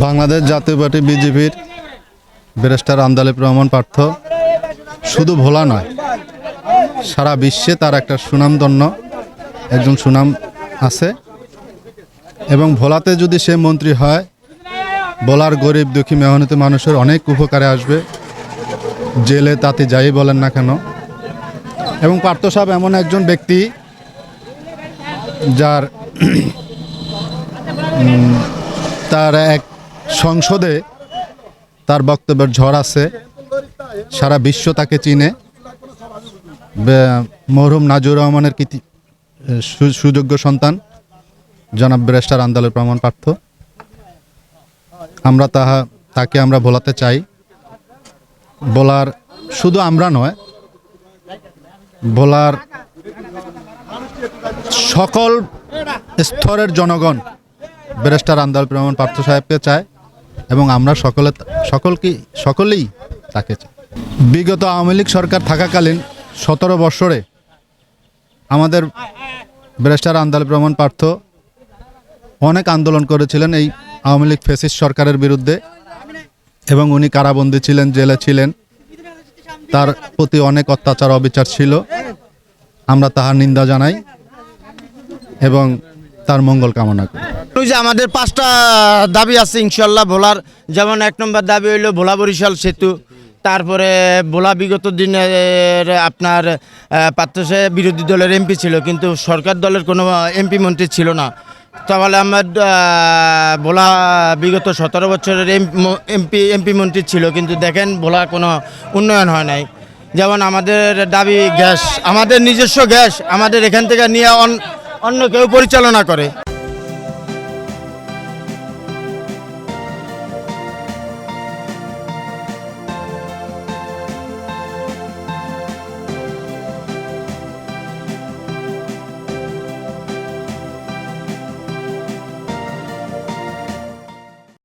বাংলাদেশ জাতীয় পার্টি বিজেপির ব্যারিস্টার আন্দালিব রহমান পার্থ। শুধু ভোলা নয়, সারা বিশ্বে তার একটা সুনামধন্য একজন সুনাম আছে। এবং ভোলাতে যদি সে মন্ত্রী হয় ভোলার গরিব দুঃখী মেহনতি মানুষের অনেক উপকারে আসবে। জেলে তাতে যাই বলেন না কেন। এবং পার্থ সাহেব এমন একজন ব্যক্তি যার তার এক সংসদে তার বক্তব্যের ঝড় আছে। সারা বিশ্ব তাকে চিনে। মরহুম নাজুর রহমানের কৃতি সুযোগ্য সন্তান। জনাব ব্রেস্টার আন্দালের প্রমাণ পার্থ। আমরা তাহা, তাকে আমরা ভোলাতে চাই। বলার শুধু আমরা নয় বলার সকল স্তরের জনগণ ব্যারিস্টার আন্দাল প্রমাণ পার্থ সাহেবকে চায়। এবং আমরা সকলে সকলকে সকলেই তাকে বিগত আওয়ামী লীগ সরকার থাকাকালীন সতেরো বৎসরে আমাদের ব্যারিস্টার আন্দাল প্রমাণ পার্থ অনেক আন্দোলন করেছিলেন এই আওয়ামী লীগ ফেসিস সরকারের বিরুদ্ধে এবং উনি কারাবন্দী ছিলেন, জেলে ছিলেন। তার প্রতি অনেক অত্যাচার, অবিচার ছিল। আমরা তাহার নিন্দা জানাই এবং তার মঙ্গল কামনা করি। ওই যে আমাদের পাঁচটা দাবি আছে ইনশাল্লাহ, ভোলার যেমন এক নম্বর দাবি হইল ভোলা বরিশাল সেতু, তারপরে ভোলা বিগত দিনের আপনার পাত্রসে বিরোধী দলের এমপি ছিল, কিন্তু সরকার দলের কোনো এমপি মন্ত্রী ছিল না। তাহলে আমার ভোলা বিগত সতেরো বছরের এমপি এমপি মন্ত্রী ছিল, কিন্তু দেখেন ভোলা কোনো উন্নয়ন হয় নাই। যেমন আমাদের দাবি গ্যাস, আমাদের নিজস্ব গ্যাস, আমাদের এখান থেকে নিয়ে অন- অন্য কেউ পরিচালনা করে।